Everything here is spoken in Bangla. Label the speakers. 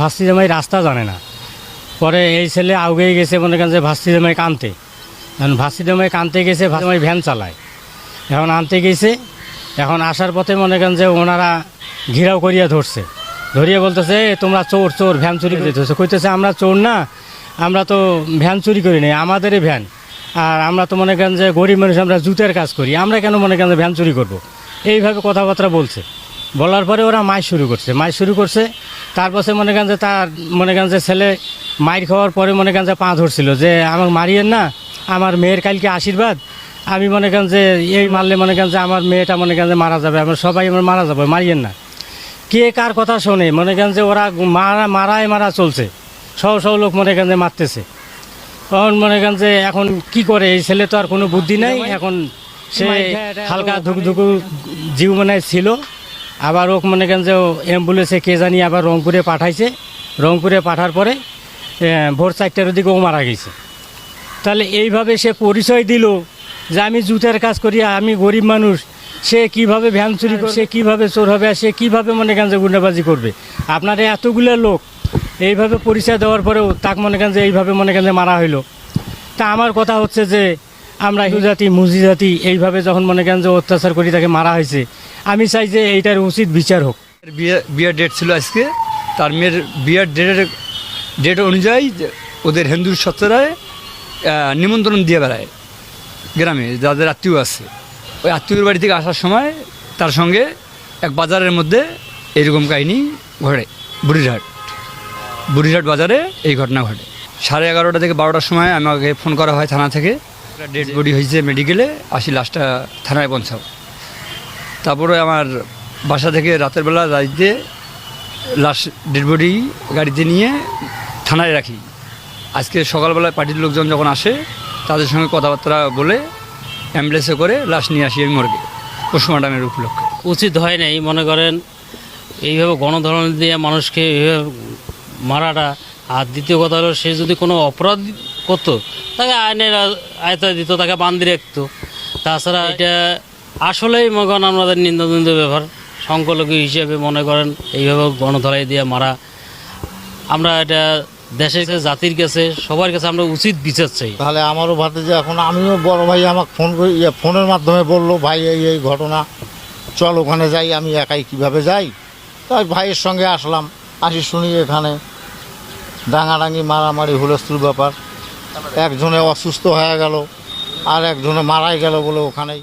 Speaker 1: ভাস্তি জামাই রাস্তা জানে না। পরে এই ছেলে আউগেই গেছে মনে করেন যে ভাস্তি জামাই কানতে। এখন ভাস্তি জামাই কানতে গেছে জামাই ভ্যান চালায়। এখন আনতে গেছে, এখন আসার পথে মনে করেন যে ওনারা ঘিরাও করিয়া ধরছে। ধরিয়ে বলতেছে তোমরা চোর চোর, ভ্যান চুরি করে ধরছে। কইতেছে, আমরা চোর না, আমরা তো ভ্যান চুরি করি নাই, আমাদেরই ভ্যান। আর আমরা তো মনে করেন যে গরিব মানুষ, আমরা জুতের কাজ করি, আমরা কেন মনে করেন যে ভ্যান চুরি করব? এইভাবে কথাবার্তা বলছে। বলার পরে ওরা মাই শুরু করছে মাই শুরু করছে তারপরে মনে করেন যে তার মনে করেন যে ছেলে মাইর খাওয়ার পরে মনে করেন যে পা ধরছিল যে আমার মারিয়েন না আমার মেয়ের কালকে আশীর্বাদ আমি মনে করেন যে এই মারলে মনে করেন যে আমার মেয়েটা মনে করেন যে মারা যাবে আমার সবাই আমার মারা যাবে মারিয়েন না। কে কার কথা শোনে মনে করেন যে ওরা মারা মারায় মারা চলছে সব সব লোক মনে করেন যে মারতেছে। তখন মনে করেন যে এখন কি করে এই ছেলে তো আর কোনো বুদ্ধি নাই এখন সে হালকা ধুকু ধুকু জীব মানে ছিল। আবার ওক মনে করেন যে অ্যাম্বুলেন্সে কে জানি আবার রংপুরে পাঠাইছে। রংপুরে পাঠার পরে ভোর চারটার দিকে ও মারা গেছে। তাহলে এইভাবে সে পরিচয় দিল যে আমি জুতের কাজ করি, আমি গরিব মানুষ, সে কীভাবে ভ্যান চুরি করবে সে কীভাবে চোর হবে আর সে কীভাবে মনে করেন যে গুন্ডাবাজি করবে? আপনার এতগুলো লোক এইভাবে পরিচয় দেওয়ার পরেও তাকে মনে করেন যে এইভাবে মনে করেন যে মারা হইল। তা আমার কথা হচ্ছে যে, আমরা হিউ জাতি মুজি জাতি এইভাবে যখন মনে করেন যে অত্যাচার করি, তাকে মারা হয়েছে আমি চাই যে এইটার উচিত বিচার হোক।
Speaker 2: বিয়ে বিয়ের ডেট ছিল আজকে। তার মেয়ের বিয়ের ডেটের ডেট অনুযায়ী ওদের হিন্দু সত্তরায় নিমন্ত্রণ দিয়ে বেড়ায় গ্রামে যাদের আত্মীয় আছে। ওই আত্মীয়র বাড়ি থেকে আসার সময় তার সঙ্গে এক বাজারের মধ্যে এইরকম কাহিনী ঘটে। বুড়িরহাট। বুড়িরহাট বাজারে এই ঘটনা ঘটে। সাড়ে এগারোটা থেকে বারোটার সময় আমাকে ফোন করা হয় থানা থেকে। ডেড বডি হয়েছে মেডিকেলে আসি লাস্টটা থানায় পৌঁছাও তারপরে আমার বাসা থেকে রাতের বেলা রাইতে লাশ ডেড বডি গাড়িতে নিয়ে থানায় রাখি। আজকে সকালবেলায় পার্টির লোকজন যখন আসে, তাদের সঙ্গে কথাবার্তা বলে অ্যাম্বুলেন্সে করে লাশ নিয়ে আসি আমি মর্গে পোস্টমর্টমের উপলক্ষে।
Speaker 3: উচিত হয় নাই, মনে করেন, এইভাবে গণধরণ দিয়ে মানুষকে এইভাবে মারাটা। আর দ্বিতীয় কথা হলো, সে যদি কোনো অপরাধ করতো, তাকে আইনের আয়তায় দিত, তাকে বান্ধি রাখতো। তাছাড়া এটা আসলেই মনে করেন আমাদের নিন্দনিন্দ ব্যাপার সংখ্যালঘু হিসেবে মনে করেন এইভাবে গণধরাই দিয়ে মারা। আমরা এটা দেশের কাছে, জাতির কাছে, সবার কাছে আমরা উচিত বিচার চাই।
Speaker 4: তাহলে আমারও ভাতে যে এখন আমিও বড় ভাই, আমাকে ফোন করে ফোনের মাধ্যমে বলল, ভাই, এই এই ঘটনা, চল ওখানে যাই, আমি একাই কীভাবে যাই? তাই ভাইয়ের সঙ্গে আসলাম, আসি শুনি এখানে, ডাঙাডাঙি, মারামারি, হুলস্থুল ব্যাপার। একজনে অসুস্থ হয়ে গেল, আর একজনে মারাই গেল বলে ওখানেই।